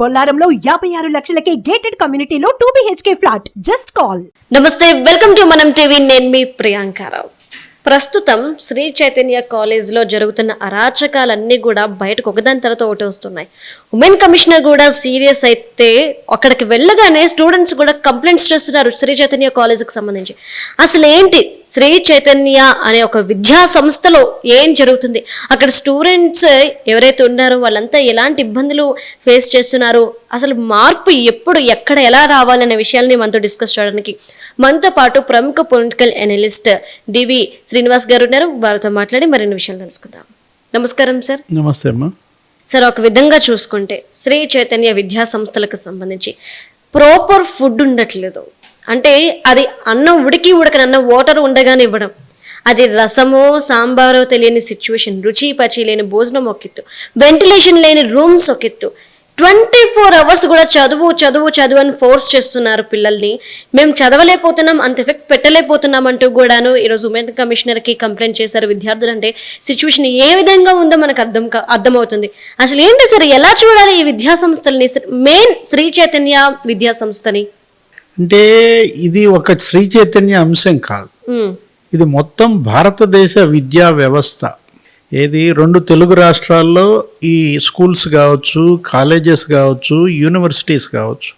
బొల్లారంలో యాభై ఆరు లక్షలకే గేటెడ్ కమ్యూనిటీలో two BHK flat just call నమస్తే వెల్కమ్ టు మనం టీవీ నేను మీ ప్రియాంకారావు ప్రస్తుతం శ్రీ చైతన్య కాలేజ్లో జరుగుతున్న అరాచకాలన్నీ కూడా బయటకు ఒకదాని తర్వాత ఒకటి వస్తున్నాయి. ఉమెన్ కమిషనర్ కూడా సీరియస్ అయితే అక్కడికి వెళ్ళగానే స్టూడెంట్స్ కూడా కంప్లైంట్స్ చేస్తున్నారు శ్రీ చైతన్య కాలేజీకి సంబంధించి. అసలు ఏంటి శ్రీ చైతన్య అనే ఒక విద్యా సంస్థలో ఏం జరుగుతుంది? అక్కడ స్టూడెంట్స్ ఎవరైతే ఉన్నారో వాళ్ళంతా ఎలాంటి ఇబ్బందులు ఫేస్ చేస్తున్నారు? అసలు మార్పు ఎప్పుడు ఎక్కడ ఎలా రావాలనే విషయాల్ని మనతో డిస్కస్ చేయడానికి మనతో పాటు ప్రముఖ పొలిటికల్ అనలిస్ట్ డివి శ్రీనివాస్ గారు ఉన్నారు. వారితో మాట్లాడి మరిన్ని విషయాలు తెలుసుకుందాం. నమస్కారం సార్. నమస్తే అమ్మా. సార్ ఒక విధంగా చూసుకుంటే శ్రీ చైతన్య విద్యా సంస్థలకు సంబంధించి ప్రాపర్ ఫుడ్ ఉండట్లేదు. అంటే అది అన్నం ఉడికి ఉడకని అన్నం వాటర్ ఉండగానే ఇవ్వడం. అది రసమో సాంబారో తెలియని సిచ్యువేషన్ రుచి పచి లేని భోజనం ఒక వెంటిలేషన్ లేని రూమ్స్ ఒక ట్వంటీ ఫోర్ అవర్స్ కూడా చదువు చదువు చదువు అని ఫోర్స్ చేస్తున్నారు పిల్లల్ని. మేము చదవలేకపోతున్నాం అంత ఎఫెక్ట్ పెట్టలేకపోతున్నాం అంటూ కూడాను ఈరోజు ఉమెన్ కమిషనర్కి కంప్లైంట్ చేశారు విద్యార్థులు. అంటే సిచ్యువేషన్ ఏ విధంగా ఉందో మనకు అర్థం కా- అర్థమవుతుంది. అసలు ఏంటి సార్ ఎలా చూడాలి ఈ విద్యా సంస్థల్ని మెయిన్ శ్రీ చైతన్య విద్యా సంస్థని అంటే ఇది ఒక శ్రీ చైతన్య అంశం కాదు. ఇది మొత్తం భారతదేశ విద్యా వ్యవస్థ. ఏది? రెండు తెలుగు రాష్ట్రాల్లో ఈ స్కూల్స్ కావచ్చు కాలేజెస్ కావచ్చు యూనివర్సిటీస్ కావచ్చు.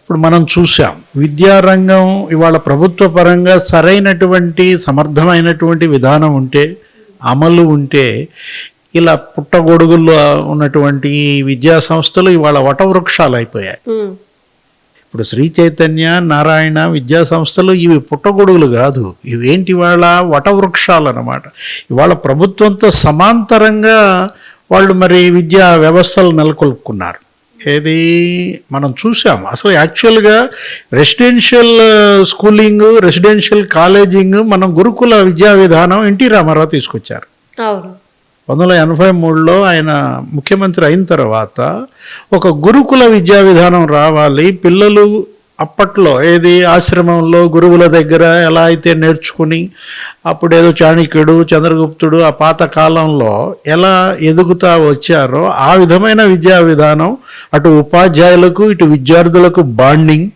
ఇప్పుడు మనం చూసాం విద్యారంగం ఇవాళ ప్రభుత్వ పరంగా సరైనటువంటి సమర్థమైనటువంటి విధానం ఉంటే అమలు ఉంటే ఇలా పుట్టగొడుగుల్లో ఉన్నటువంటి ఈ విద్యా సంస్థలు ఇవాళ వటవృక్షాలు అయిపోయాయి. ఇప్పుడు శ్రీ చైతన్య నారాయణ విద్యా సంస్థలు ఇవి పుట్టగొడుగులు కాదు. ఇవేంటి ఇవాళ వటవృక్షాలు అన్నమాట? ఇవాళ ప్రభుత్వంతో సమాంతరంగా వాళ్ళు మరి విద్యా వ్యవస్థలు నెలకొల్పుకున్నారు. ఏది? మనం చూసాం అసలు యాక్చువల్గా రెసిడెన్షియల్ స్కూలింగ్ రెసిడెన్షియల్ కాలేజింగ్ మనం గురుకుల విద్యా విధానం ఎన్టీ రామారావు తీసుకొచ్చారు. అవును. పంతొమ్మిది వందల ఎనభై మూడులో ఆయన ముఖ్యమంత్రి అయిన తర్వాత ఒక గురుకుల విద్యా విధానం రావాలి. పిల్లలు అప్పట్లో ఏది ఆశ్రమంలో గురువుల దగ్గర ఎలా అయితే నేర్చుకుని అప్పుడేదో చాణక్యుడు చంద్రగుప్తుడు ఆ పాత కాలంలో ఎలా ఎదుగుతా వచ్చారో ఆ విధమైన విద్యా విధానం అటు ఉపాధ్యాయులకు ఇటు విద్యార్థులకు బాండింగ్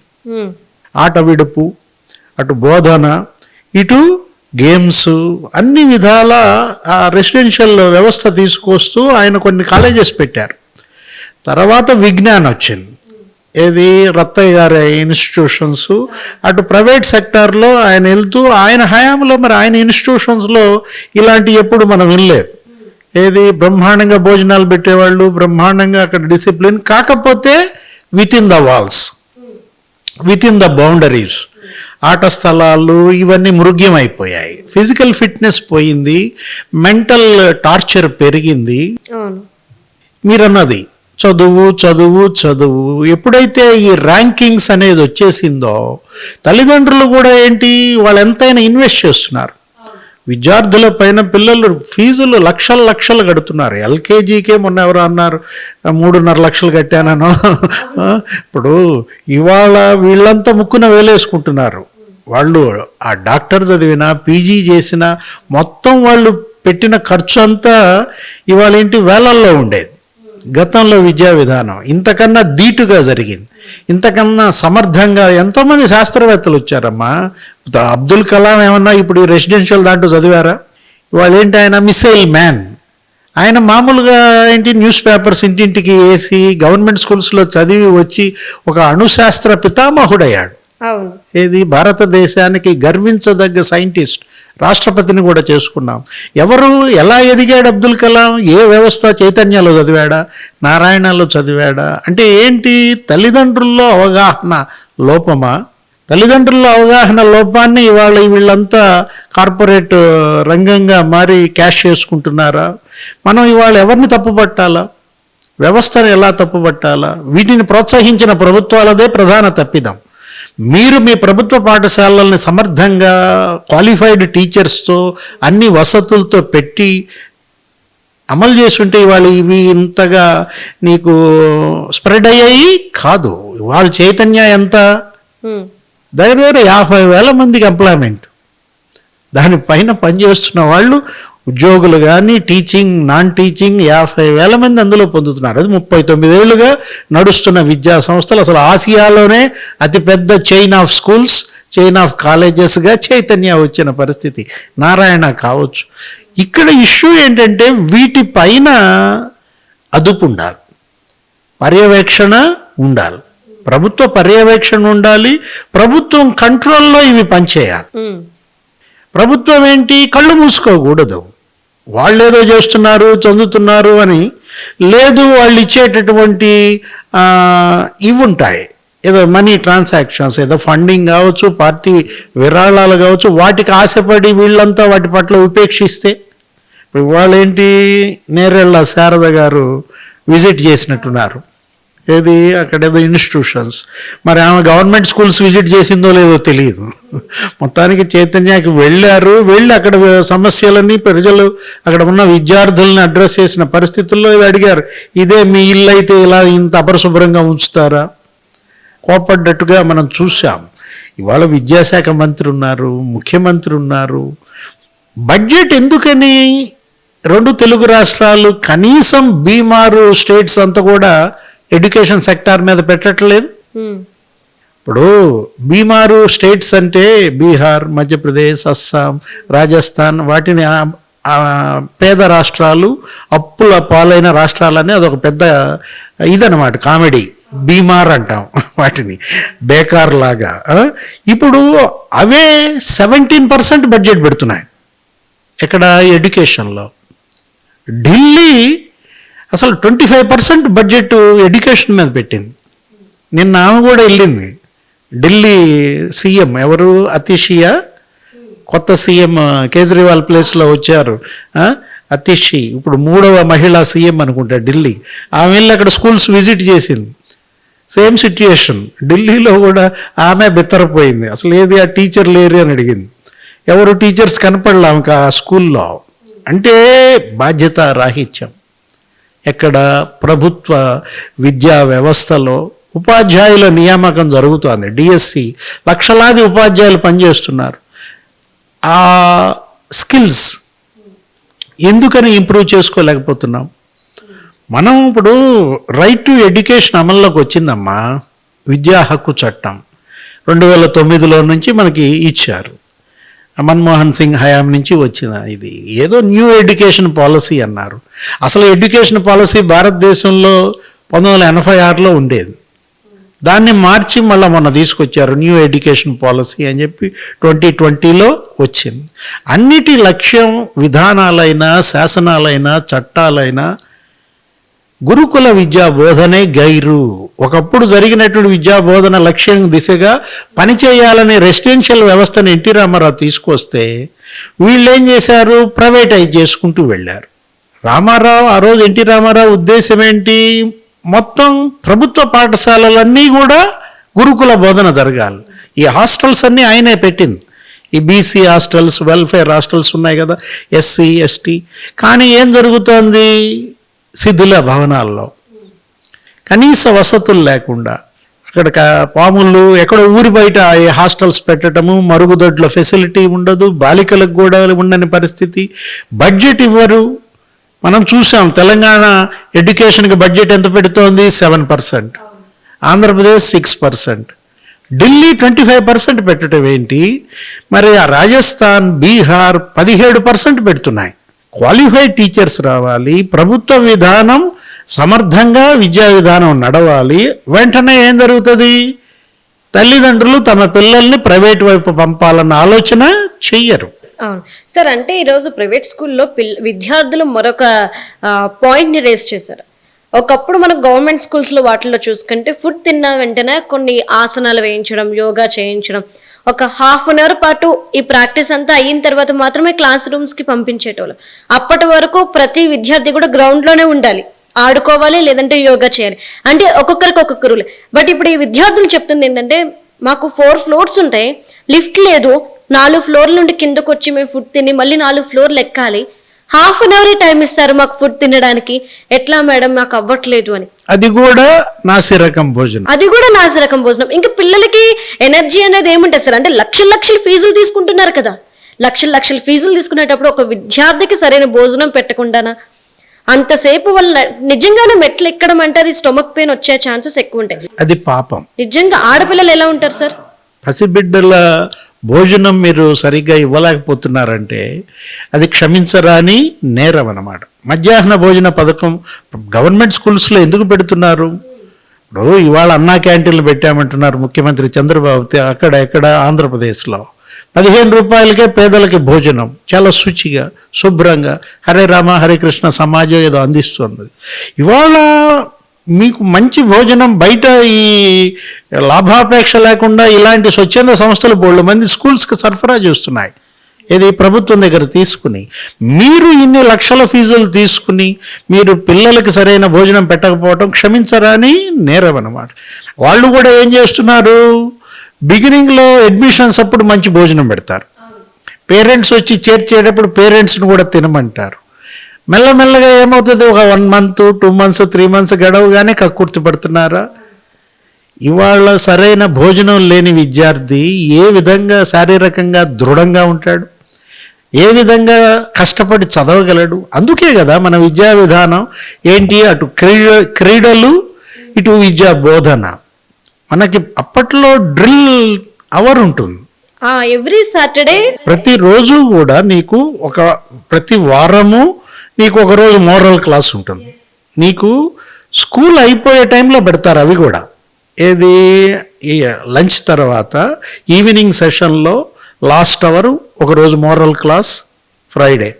ఆట విడుపు అటు బోధన ఇటు గేమ్స్ అన్ని విధాల ఆ రెసిడెన్షియల్ వ్యవస్థ తీసుకొస్తూ ఆయన కొన్ని కాలేజెస్ పెట్టారు. తర్వాత విజ్ఞాన్ వచ్చింది. ఏది? రత్తయ్య గారి ఇన్స్టిట్యూషన్స్. అటు ప్రైవేట్ సెక్టార్లో ఆయన వెళ్తూ ఆయన హయాంలో మరి ఆయన ఇన్స్టిట్యూషన్స్లో ఇలాంటి ఎప్పుడు మనం వినలేదు. ఏది? బ్రహ్మాండంగా భోజనాలు పెట్టేవాళ్ళు బ్రహ్మాండంగా అక్కడ డిసిప్లిన్ కాకపోతే within the walls within the boundaries ఆట స్థలాలు ఇవన్నీ మృగ్యం అయిపోయాయి ఫిజికల్ ఫిట్నెస్ పోయింది. మెంటల్ టార్చర్ పెరిగింది. మీరన్నది చదువు చదువు చదువు ఎప్పుడైతే ఈ ర్యాంకింగ్స్ అనేది వచ్చేసిందో తల్లిదండ్రులు కూడా ఏంటి వాళ్ళు ఎంతైనా ఇన్వెస్ట్ చేస్తున్నారు. విద్యార్థుల పైన పిల్లలు ఫీజులు లక్షల లక్షలు కడుతున్నారు. ఎల్కేజీకే మొన్న ఎవరు అన్నారు మూడున్నర లక్షలు కట్టానను ఇప్పుడు ఇవాళ వీళ్ళంతా ముక్కున వేలేసుకుంటున్నారు. వాళ్ళు ఆ డాక్టర్ చదివినా పీజీ చేసిన మొత్తం వాళ్ళు పెట్టిన ఖర్చు అంతా ఇవాళ ఏంటి వేలల్లో ఉండేది. గతంలో విద్యా విధానం ఇంతకన్నా ధీటుగా జరిగింది. ఇంతకన్నా సమర్థంగా ఎంతోమంది శాస్త్రవేత్తలు వచ్చారమ్మా. అబ్దుల్ కలాం ఏమన్నా ఇప్పుడు ఈ రెసిడెన్షియల్ దాంట్లో చదివారా? ఇవాళ ఏంటి ఆయన? Missile man. ఆయన మామూలుగా ఏంటి న్యూస్ పేపర్స్ ఇంటింటికి వేసి గవర్నమెంట్ స్కూల్స్లో చదివి వచ్చి ఒక అణుశాస్త్ర పితామహుడయ్యాడు. ఏది? భారతదేశానికి గర్వించదగ్గ సైంటిస్ట్ రాష్ట్రపతిని కూడా చేసుకున్నాం. ఎవరు ఎలా ఎదిగాడు అబ్దుల్ కలాం? ఏ వ్యవస్థ చైతన్యాలో చదివాడా? నారాయణలో చదివాడా? అంటే ఏంటి? తల్లిదండ్రుల్లో అవగాహన లోపమా? తల్లిదండ్రుల అవగాహన లోపాన్ని ఇవాళ వీళ్ళంతా కార్పొరేట్ రంగంగా మారి క్యాష్ చేసుకుంటున్నారా? మనం ఇవాళ ఎవరిని తప్పుపట్టాలా? వ్యవస్థను ఎలా తప్పుపట్టాలా? వీటిని ప్రోత్సహించిన ప్రభుత్వాలదే ప్రధాన తప్పిదం. మీరు మీ ప్రభుత్వ పాఠశాలల్ని సమర్థంగా క్వాలిఫైడ్ టీచర్స్తో అన్ని వసతులతో పెట్టి అమలు చేస్తుంటే ఇవాళ ఇవి ఇంతగా నీకు స్ప్రెడ్ అయ్యాయి? కాదు. వాళ్ళ చైతన్య ఎంత? దగ్గర దగ్గర యాభై వేల మందికి ఎంప్లాయ్మెంట్ దానిపైన పనిచేస్తున్న వాళ్ళు ఉద్యోగులు కానీ టీచింగ్ నాన్ టీచింగ్ యాభై వేల మంది అందులో పొందుతున్నారు. అది ముప్పై తొమ్మిదేళ్ళుగా నడుస్తున్న విద్యా సంస్థలు. అసలు ఆసియాలోనే అతిపెద్ద chain of schools chain of కాలేజెస్గా Chaitanya వచ్చిన పరిస్థితి. నారాయణ కావచ్చు. ఇక్కడ ఇష్యూ ఏంటంటే వీటిపైన అదుపు ఉండాలి. పర్యవేక్షణ ఉండాలి. ప్రభుత్వ పర్యవేక్షణ ఉండాలి. ప్రభుత్వం కంట్రోల్లో ఇవి పనిచేయాలి. ప్రభుత్వం ఏంటి? కళ్ళు మూసుకోకూడదు. వాళ్ళు ఏదో చేస్తున్నారు చదువుతున్నారు అని లేదు వాళ్ళు ఇచ్చేటటువంటి ఆ, ఇవి ఉంటాయి ఏదో మనీ ట్రాన్సాక్షన్స్ ఏదో ఫండింగ్ కావచ్చు పార్టీ విరాళాలు కావచ్చు వాటికి ఆశపడి వీళ్ళంతా వాటి పట్ల ఉపేక్షిస్తే ఇప్పుడు వాళ్ళేంటి నేరెళ్ళ శారద గారు విజిట్ చేసినట్టున్నారు. ఏది? అక్కడ ఏదో ఇన్స్టిట్యూషన్స్ మరి ఆమె గవర్నమెంట్ స్కూల్స్ విజిట్ చేసిందో లేదో తెలియదు మొత్తానికి చైతన్యకి వెళ్ళారు. వెళ్ళి అక్కడ సమస్యలన్నీ ప్రజలు అక్కడ ఉన్న విద్యార్థుల్ని అడ్రస్ చేసిన పరిస్థితుల్లో ఇది అడిగారు. ఇదే మీ ఇల్లు అయితే ఇలా ఇంత అపరిశుభ్రంగా ఉంచుతారా? కోపడ్డట్టుగా మనం చూసాం ఇవాళ విద్యాశాఖ మంత్రి ఉన్నారు ముఖ్యమంత్రి ఉన్నారు. బడ్జెట్ ఎందుకని? రెండు తెలుగు రాష్ట్రాలు కనీసం బీమారు స్టేట్స్ అంతా కూడా ఎడ్యుకేషన్ సెక్టార్ మీద పెట్టట్లేదు. ఇప్పుడు బీమారు స్టేట్స్ అంటే బీహార్ మధ్యప్రదేశ్ అస్సాం రాజస్థాన్ వాటిని పేద రాష్ట్రాలు అప్పుల పాలైన రాష్ట్రాలని అదొక పెద్ద ఇదనమాట కామెడీ. బీమార్ అంటాం వాటిని. బేకార్ లాగా? ఇప్పుడు అవే సెవెంటీన్ పర్సెంట్ బడ్జెట్ పెడుతున్నాయి. ఇక్కడ ఎడ్యుకేషన్లో. ఢిల్లీ అసలు twenty five percent budget education మీద పెట్టింది. నిన్న ఆమె కూడా వెళ్ళింది. ఢిల్లీ సీఎం ఎవరు? అతిషియా కొత్త సీఎం కేజ్రీవాల్ ప్లేస్లో వచ్చారు. అతిషి ఇప్పుడు మూడవ మహిళా సీఎం అనుకుంటా ఢిల్లీ. ఆమె వెళ్ళి అక్కడ స్కూల్స్ విజిట్ చేసింది. సేమ్ సిట్యుయేషన్ ఢిల్లీలో కూడా ఆమె బిత్తరపోయింది. అసలు ఏది ఆ టీచర్ లేరు అని అడిగింది. ఎవరు టీచర్స్ కనపడలే ఆమెకు ఆ స్కూల్లో? అంటే బాధ్యత రాహిత్యం ఎక్కడ ప్రభుత్వ విద్యా వ్యవస్థలో ఉపాధ్యాయుల నియామకం జరుగుతోంది. డిఎస్సి లక్షలాది ఉపాధ్యాయులు పనిచేస్తున్నారు. ఆ స్కిల్స్ ఎందుకని ఇంప్రూవ్ చేసుకోలేకపోతున్నాం? మనం ఇప్పుడు రైట్ టు ఎడ్యుకేషన్ అమల్లోకి వచ్చిందమ్మా. విద్యా హక్కు చట్టం. రెండు వేల తొమ్మిదిలో నుంచి మనకి ఇచ్చారు. మన్మోహన్ సింగ్ హయాం నుంచి వచ్చిన ఇది. ఏదో న్యూ ఎడ్యుకేషన్ పాలసీ అన్నారు. అసలు ఎడ్యుకేషన్ పాలసీ భారతదేశంలో పంతొమ్మిది వందల ఎనభై ఆరులో ఉండేది. దాన్ని మార్చి మళ్ళీ మొన్న తీసుకొచ్చారు న్యూ ఎడ్యుకేషన్ పాలసీ అని చెప్పి ట్వంటీ ట్వంటీలో వచ్చింది. అన్నిటి లక్ష్యం విధానాలైనా శాసనాలైనా చట్టాలైనా గురుకుల విద్యా బోధనే గైరు. ఒకప్పుడు జరిగినటువంటి విద్యా బోధన లక్ష్యం దిశగా పనిచేయాలనే రెసిడెన్షియల్ వ్యవస్థను ఎన్టీ రామారావు తీసుకొస్తే వీళ్ళు ఏం చేశారు? ప్రైవేటైజ్ చేసుకుంటూ వెళ్ళారు. రామారావు ఆ రోజు ఎన్టీ రామారావు ఉద్దేశం ఏంటి? మొత్తం ప్రభుత్వ పాఠశాలలన్నీ కూడా గురుకుల బోధన జరగాలి. ఈ హాస్టల్స్ అన్నీ ఆయనే పెట్టింది. ఈ బీసీ హాస్టల్స్ వెల్ఫేర్ హాస్టల్స్ ఉన్నాయి కదా ఎస్సీ ఎస్టీ. కానీ ఏం జరుగుతోంది? సిద్ధుల భవనాల్లో. కనీస వసతులు లేకుండా అక్కడ పాములు ఎక్కడో ఊరి బయట ఈ హాస్టల్స్ పెట్టడము మరుగుదొడ్ల ఫెసిలిటీ ఉండదు బాలికలకు కూడా ఉండని పరిస్థితి. బడ్జెట్ ఇవ్వరు. మనం చూసాం తెలంగాణ ఎడ్యుకేషన్కి బడ్జెట్ ఎంత పెడుతోంది? Seven percent. Andhra Pradesh six percent. Delhi twenty five percent పెట్టడం ఏంటి? మరి ఆ రాజస్థాన్ బీహార్ పదిహేడు పర్సెంట్ పెడుతున్నాయి. క్వాలిఫైడ్ టీచర్స్ రావాలి ప్రభుత్వ విధానం సమర్థంగా విద్యా విధానం నడవాలి. వెంటనే ఏం జరుగుతుంది? తల్లిదండ్రులు తమ పిల్లల్ని ప్రైవేట్ వైపు పంపాలన్న ఆలోచన చెయ్యరు. సార్ అంటే ఈరోజు ప్రైవేట్ స్కూల్లో పిల్ల విద్యార్థులు మరొక పాయింట్ని రేస్ చేశారు. ఒకప్పుడు మనం గవర్నమెంట్ స్కూల్స్లో వాటిల్లో చూసుకుంటే ఫుడ్ తిన్న వెంటనే కొన్ని ఆసనాలు వేయించడం యోగా చేయించడం ఒక హాఫ్ అన్ అవర్ పాటు ఈ ప్రాక్టీస్ అంతా అయిన తర్వాత మాత్రమే క్లాస్ రూమ్స్కి పంపించేటోళ్ళు. అప్పటి వరకు ప్రతి విద్యార్థి కూడా గ్రౌండ్లోనే ఉండాలి. ఆడుకోవాలి లేదంటే యోగా చేయాలి. అంటే ఒక్కొక్కరికి ఒక్కొక్క రూల్ బట్ ఇప్పుడు ఈ విద్యార్థులు చెప్తుంది ఏంటంటే మాకు ఫోర్ ఫ్లోర్స్ ఉంటాయి. లిఫ్ట్ లేదు. నాలుగు ఫ్లోర్ల నుండి కిందకు వచ్చి మేము ఫుడ్ తిని మళ్ళీ నాలుగు ఫ్లోర్లు ఎక్కాలి హాఫ్ అన్ అవర్ టైం ఇస్తారు మాకు ఫుడ్ తినడానికి. ఎట్లా మేడం? మాకు అవ్వట్లేదు అని. అది కూడా నాసిరకం భోజనం. అది కూడా నాసిరకం భోజనం. ఇంకా పిల్లలకి ఎనర్జీ అనేది ఏముంటుంది సార్? అంటే లక్షల లక్షల ఫీజులు తీసుకుంటున్నారు కదా. లక్షల లక్షల ఫీజులు తీసుకునేటప్పుడు ఒక విద్యార్థికి సరైన భోజనం పెట్టకుండానా? అంతసేపు వాళ్ళ నిజంగానే మెట్లు ఎక్కడం అంటే అది స్టొమక్ పెయిన్ వచ్చే ఛాన్సెస్ ఎక్కువ ఉంటాయి. అది పాపం. నిజంగా ఆడపిల్లలు ఎలా ఉంటారు సార్? పసిబిడ్డల భోజనం మీరు సరిగ్గా ఇవ్వలేకపోతున్నారంటే అది క్షమించరాని నేరం అన్నమాట. మధ్యాహ్న భోజన పథకం గవర్నమెంట్ స్కూల్స్లో ఎందుకు పెడుతున్నారు? ఇప్పుడు ఇవాళ అన్నా క్యాంటీన్లు పెట్టామంటున్నారు ముఖ్యమంత్రి చంద్రబాబు అక్కడ ఎక్కడ ఆంధ్రప్రదేశ్లో. పదిహేను రూపాయలకే పేదలకి భోజనం చాలా శుచిగా శుభ్రంగా హరే రామ హరే కృష్ణ సమాజం ఏదో అందిస్తుంది. ఇవాళ మీకు మంచి భోజనం బయట ఈ లాభాపేక్ష లేకుండా ఇలాంటి స్వచ్ఛంద సంస్థలు బోళ్ళు మంది స్కూల్స్కి సరఫరా చేస్తున్నాయి. ఇది ప్రభుత్వం దగ్గర తీసుకుని మీరు ఇన్ని లక్షల ఫీజులు తీసుకుని మీరు పిల్లలకి సరైన భోజనం పెట్టకపోవటం క్షమించరాని నేరం అనమాట వాళ్ళు కూడా ఏం చేస్తున్నారు? బిగినింగ్లో అడ్మిషన్స్ అప్పుడు మంచి భోజనం పెడతారు. పేరెంట్స్ వచ్చి చేర్చేటప్పుడు పేరెంట్స్ని కూడా తినమంటారు. మెల్లమెల్లగా ఏమవుతుంది? ఒక one month two months three months గడవగానే కక్కుర్తి పడుతున్నారా? ఇవాళ సరైన భోజనం లేని విద్యార్థి ఏ విధంగా శారీరకంగా దృఢంగా ఉంటాడు? ఏ విధంగా కష్టపడి చదవగలడు? అందుకే కదా మన విద్యా విధానం ఏంటి? అటు క్రీడ క్రీడలు ఇటు విద్యా బోధన. మనకి అప్పట్లో డ్రిల్ అవర్ ఉంటుంది. ఎవ్రీ సాటర్డే ప్రతిరోజు కూడా నీకు ఒక ప్రతి వారము నీకు ఒక రోజు మోరల్ క్లాస్ ఉంటుంది. నీకు స్కూల్ అయిపోయే టైంలో పెడతారు అవి కూడా. ఏది? లంచ్ తర్వాత ఈవినింగ్ సెషన్లో లాస్ట్ అవర్ ఒకరోజు మోరల్ క్లాస్ ఫ్రైడే.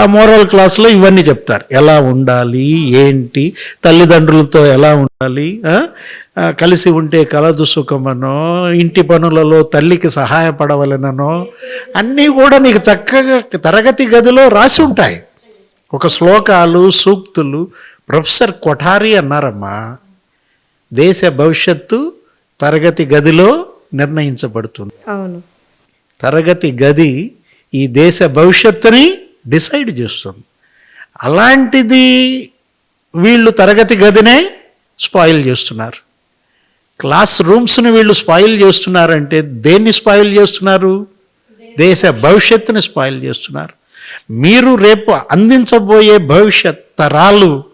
ఆ మోరల్ క్లాస్లో ఇవన్నీ చెప్తారు. ఎలా ఉండాలి? ఏంటి? తల్లిదండ్రులతో ఎలా ఉండాలి? కలిసి ఉంటే కలదు సుఖమనో? ఇంటి పనులలో తల్లికి సహాయపడవలననో? అన్నీ కూడా నీకు చక్కగా తరగతి గదిలో రాసి ఉంటాయి. ఒక శ్లోకాలు సూక్తులు ప్రొఫెసర్ కొఠారి అన్నారమ్మా. దేశ భవిష్యత్తు తరగతి గదిలో నిర్ణయించబడుతుంది. అవును. తరగతి గది ఈ దేశ భవిష్యత్తుని డిసైడ్ చేస్తుంది. అలాంటిది వీళ్ళు తరగతి గదినే స్పాయిల్ చేస్తున్నారు. క్లాస్ రూమ్స్ని వీళ్ళు స్పాయిల్ చేస్తున్నారంటే దేన్ని స్పాయిల్ చేస్తున్నారు? దేశ భవిష్యత్తుని స్పాయిల్ చేస్తున్నారు. మీరు రేపు అందించబోయే భవిష్యత్ తరాలు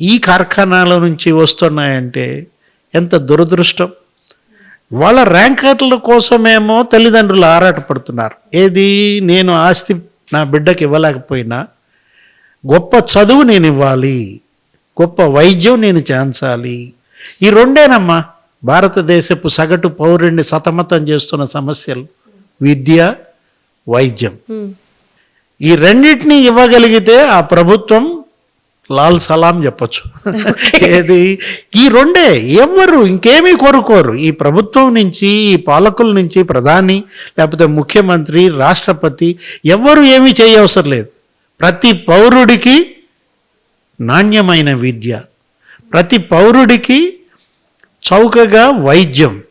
ఈ కార్ఖానాల నుంచి వస్తున్నాయంటే ఎంత దురదృష్టం. వాళ్ళ ర్యాంకర్ల కోసమేమో తల్లిదండ్రులు ఆరాటపడుతున్నారు. ఏది నేను ఆస్తి నా బిడ్డకి ఇవ్వలేకపోయినా గొప్ప చదువు నేను ఇవ్వాలి గొప్ప వైద్యం నేను చేయించాలి. ఈ రెండేనమ్మా భారతదేశపు సగటు పౌరుణ్ణి సతమతం చేస్తున్న సమస్యలు. విద్య వైద్యం. ఈ రెండింటిని ఇవ్వగలిగితే ఆ ప్రభుత్వం లాల్ సలాం చెప్పొచ్చు. ఏది? ఈ రెండే ఎవ్వరు ఇంకేమీ కోరుకోరు. ఈ ప్రభుత్వం నుంచి ఈ పాలకుల నుంచి ప్రధాని లేకపోతే ముఖ్యమంత్రి రాష్ట్రపతి ఎవ్వరు ఏమీ చేయవసరం లేదు. ప్రతి పౌరుడికి నాణ్యమైన విద్య ప్రతి పౌరుడికి చౌకగా వైద్యం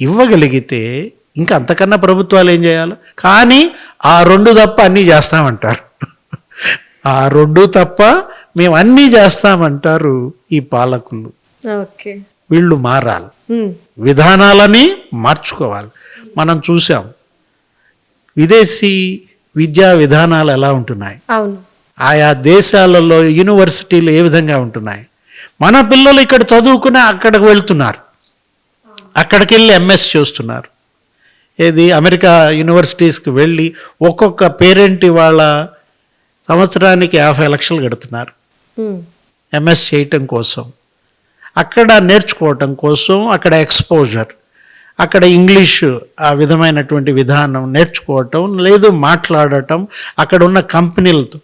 ఇవ్వగలిగితే ఇంకా అంతకన్నా ప్రభుత్వాలు ఏం చేయాలి? కానీ ఆ రెండు తప్ప అన్నీ చేస్తామంటారు. ఆ రెండు తప్ప మేము అన్నీ చేస్తామంటారు ఈ పాలకులు. ఓకే. వీళ్ళు మారాలి. విధానాలని మార్చుకోవాలి. మనం చూసాం. విదేశీ విద్యా విధానాలు ఎలా ఉంటున్నాయి? ఆయా దేశాలలో యూనివర్సిటీలు ఏ విధంగా ఉంటున్నాయి? మన పిల్లలు ఇక్కడ చదువుకుని అక్కడికి వెళ్తున్నారు. అక్కడికి వెళ్ళి ఎంఎస్ చేస్తున్నారు. ఏది? అమెరికా యూనివర్సిటీస్కి వెళ్ళి ఒక్కొక్క పేరెంట్ ఇవాళ సంవత్సరానికి యాభై లక్షలు కడుతున్నారు. ఎంఎస్ చేయటం కోసం. అక్కడ నేర్చుకోవటం కోసం అక్కడ ఎక్స్పోజర్. అక్కడ ఇంగ్లీష్ ఆ విధమైనటువంటి విధానం నేర్చుకోవటం లేదు మాట్లాడటం అక్కడ ఉన్న కంపెనీలతో.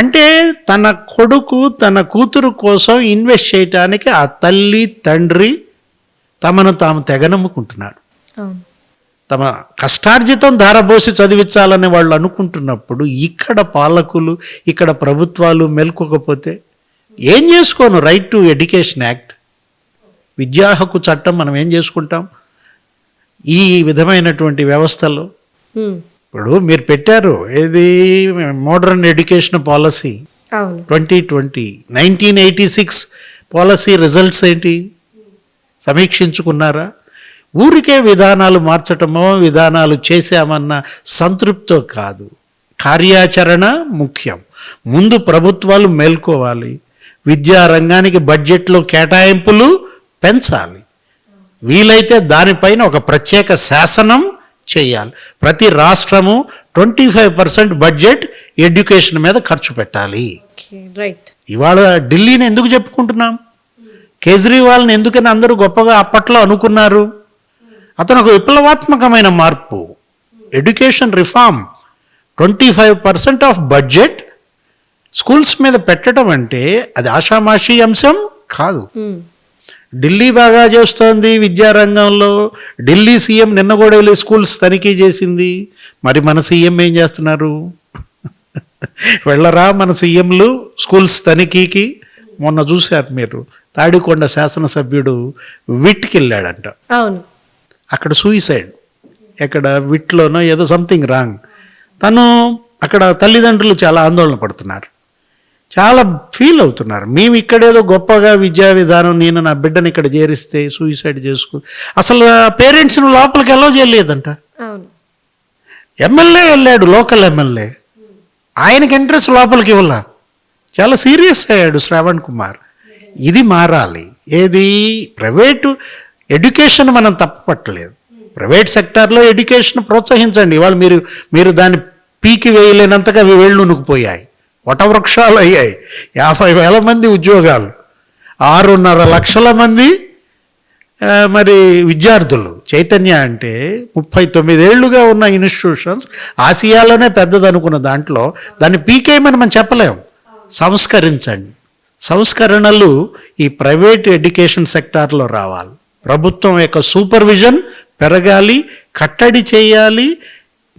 అంటే తన కొడుకు తన కూతురు కోసం ఇన్వెస్ట్ చేయటానికి ఆ తల్లి తండ్రి తమను తాము తెగనమ్ముకుంటున్నారు తమ కష్టార్జితం ధారబోసి చదివించాలని వాళ్ళు అనుకుంటున్నప్పుడు ఇక్కడ పాలకులు ఇక్కడ ప్రభుత్వాలు మెలుకోకపోతే ఏం చేసుకోను? రైట్ టు ఎడ్యుకేషన్ యాక్ట్ విద్యా హక్కు చట్టం మనం ఏం చేసుకుంటాం? ఈ విధమైనటువంటి వ్యవస్థలో. ఇప్పుడు మీరు పెట్టారు ఏది modern education policy. Twenty twenty nineteen eighty six policy results ఏంటి? సమీక్షించుకున్నారా? ఊరికే విధానాలు మార్చటమో విధానాలు చేశామన్న సంతృప్తో కాదు. కార్యాచరణ ముఖ్యం. ముందు ప్రభుత్వాలు మేల్కోవాలి. విద్యా రంగానికి బడ్జెట్లో కేటాయింపులు పెంచాలి. వీలైతే దానిపైన ఒక ప్రత్యేక శాసనం చేయాలి. ప్రతి రాష్ట్రము twenty five percent budget education మీద ఖర్చు పెట్టాలి. ఇవాళ ఢిల్లీని ఎందుకు చెప్పుకుంటున్నాం? కేజ్రీవాల్ని ఎందుకని అందరూ గొప్పగా అప్పట్లో అనుకున్నారు? అతను ఒక విప్లవాత్మకమైన మార్పు. Education reform twenty five percent of budget schools మీద పెట్టడం అంటే అది ఆషామాషి అంశం కాదు. ఢిల్లీ బాగా చేస్తోంది విద్యారంగంలో. ఢిల్లీ సీఎం నిన్న కూడా వెళ్ళి స్కూల్స్ తనిఖీ చేసింది. మరి మన సీఎం ఏం చేస్తున్నారు? వెళ్ళరా మన సీఎంలు స్కూల్స్ తనిఖీకి? మొన్న చూశారు మీరు. తాడికొండ శాసనసభ్యుడు విట్కి వెళ్ళాడంట. అవును. అక్కడ సూయిసైడ్ ఎక్కడ విట్లోనో ఏదో సంథింగ్ రాంగ్ తను అక్కడ తల్లిదండ్రులు చాలా ఆందోళన పడుతున్నారు. చాలా ఫీల్ అవుతున్నారు. మేము ఇక్కడేదో గొప్పగా విద్యా విధానం నేను నా బిడ్డని ఇక్కడ చేరిస్తే సూయిసైడ్ చేసుకు అసలు పేరెంట్స్ని లోపలికి ఎలా చేయలేదంట. ఎమ్మెల్యే వెళ్ళాడు లోకల్ ఎమ్మెల్యే ఆయనకి ఇంట్రెస్ట్ లోపలికి ఇవ్వాల. చాలా సీరియస్ అయ్యాడు శ్రవణ్ కుమార్. ఇది మారాలి. ఏది? ప్రైవేటు ఎడ్యుకేషన్ మనం తప్పపట్టలేదు ప్రైవేట్ సెక్టార్లో ఎడ్యుకేషన్ ప్రోత్సహించండి. ఇవాళ మీరు మీరు దాన్ని పీకి వేయలేనంతగా అవి వేళ్ళునుకుపోయాయి వటవృక్షాలు అయ్యాయి. యాభై వేల మంది ఉద్యోగాలు. ఆరున్నర లక్షల మంది మరి విద్యార్థులు. చైతన్య అంటే ముప్పై తొమ్మిదేళ్ళుగా ఉన్న ఇన్స్టిట్యూషన్స్ ఆసియాలోనే పెద్దదనుకున్న దాంట్లో దాన్ని పీకేయమని మనం చెప్పలేము సంస్కరించండి. సంస్కరణలు ఈ ప్రైవేట్ ఎడ్యుకేషన్ సెక్టార్లో రావాలి. ప్రభుత్వం యొక్క సూపర్విజన్ పెరగాలి కట్టడి చేయాలి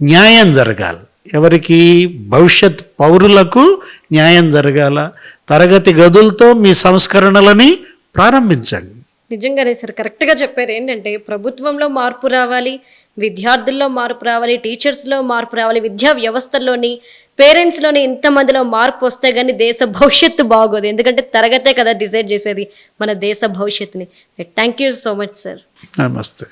న్యాయం జరగాలి. ఎవరికి భవిష్యత్ పౌరులకు న్యాయం జరగాల తరగతి గదులతో మీ సంస్కరణలని ప్రారంభించండి. నిజంగానే సార్ కరెక్ట్గా చెప్పారు. ఏంటంటే ప్రభుత్వంలో మార్పు రావాలి విద్యార్థుల్లో మార్పు రావాలి టీచర్స్లో మార్పు రావాలి విద్యా వ్యవస్థల్లోని పేరెంట్స్లోనే ఇంతమందిలో మార్పు వస్తే కానీ దేశ భవిష్యత్తు బాగోదు. ఎందుకంటే తరగతే కదా డిసైడ్ చేసేది మన దేశ భవిష్యత్తుని. Thank you so much sir నమస్తే.